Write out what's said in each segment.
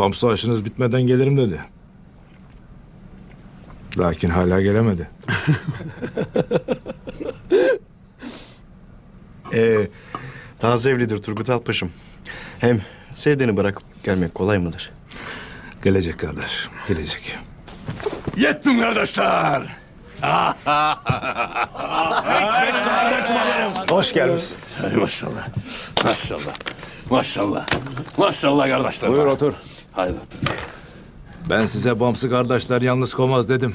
Bamsı aşınız bitmeden gelirim dedi. Lakin hala gelemedi. Ee, taze evlidir Turgut Alpaş'ım. Hem sevdiğini bırakıp gelmek kolay mıdır? Gelecek kardeş, gelecek. Yettim kardeşler. Hoş gelmişsin. Ay maşallah. Maşallah. Maşallah. Maşallah kardeşler. Buyur otur. Haydi otur. Ben size Bamsı kardeşler yalnız komaz dedim.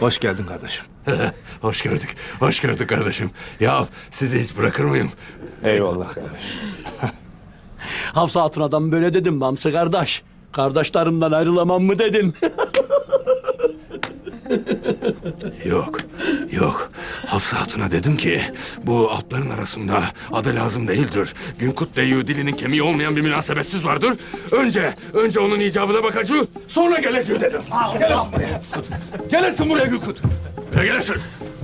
Hoş geldin kardeşim. hoş gördük. Hoş gördük kardeşim. Ya sizi hiç bırakır mıyım? Eyvallah kardeş. Hafsa Hatuna'dan böyle dedim Bamsı kardeş. Kardeşlerimden ayrılamam mı dedin? Yok. Yok. Hafsa Hatun'a dedim ki bu atların arasında adı lazım değildir. Günkut Deyyü dilinin kemiği olmayan bir münasebetsiz vardır. Önce, önce onun icabına bakacağız, sonra geleceğiz dedim. Gel buraya. Gelirsin buraya Günkut. Buraya gelirsin.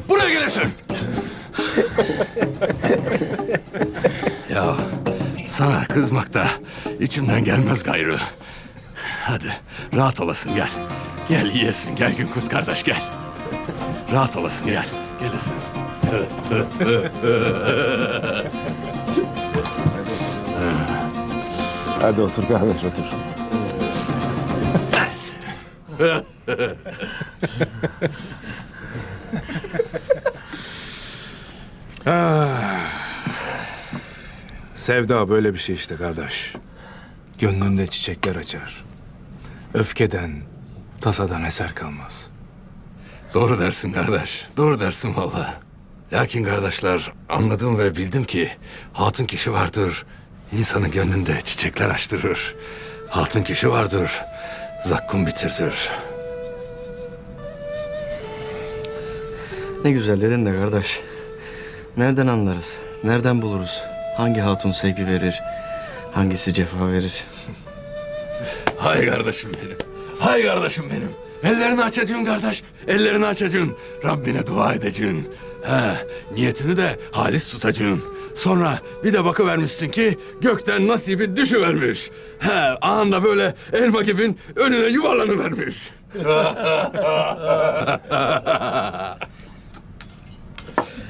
Buraya gelirsin. ya sana kızmak da içimden gelmez gayrı. Hadi rahat olasın gel. Gel yiyesin gel Günkut kardeş gel. Rahat olasın gel. Gelesin. Hadi otur kardeş otur. Ah. Sevda böyle bir şey işte kardeş. Gönlünde çiçekler açar. Öfkeden, tasadan eser kalmaz. Doğru dersin kardeş. Doğru dersin valla. Lakin kardeşler anladım ve bildim ki hatun kişi vardır. insanın gönlünde çiçekler açtırır. Hatun kişi vardır. Zakkum bitirtir. Ne güzel dedin de kardeş. Nereden anlarız? Nereden buluruz? Hangi hatun sevgi verir? Hangisi cefa verir? Hay kardeşim benim. Hay kardeşim benim. Ellerini açacaksın kardeş. Ellerini açacaksın. Rabbine dua edeceksin. He, niyetini de halis tutacaksın. Sonra bir de bakıvermişsin ki gökten nasibi düşüvermiş. He, anında böyle elma gibi önüne yuvarlanıvermiş.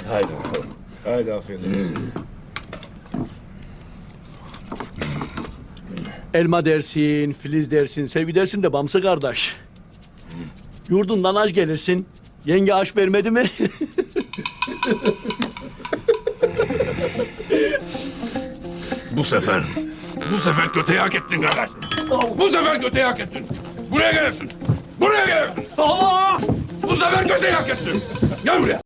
Haydi bakalım. Haydi afiyet olsun. Elma dersin, filiz dersin, sevgi dersin de Bamsı kardeş. Yurdundan aç gelirsin. Yenge aş vermedi mi? Bu sefer, bu sefer göteyi hak ettin kardeş. Bu sefer göteyi hak ettin. Buraya gelirsin. Buraya gelirsin. Allah! Bu sefer göteyi hak ettin. Gel buraya.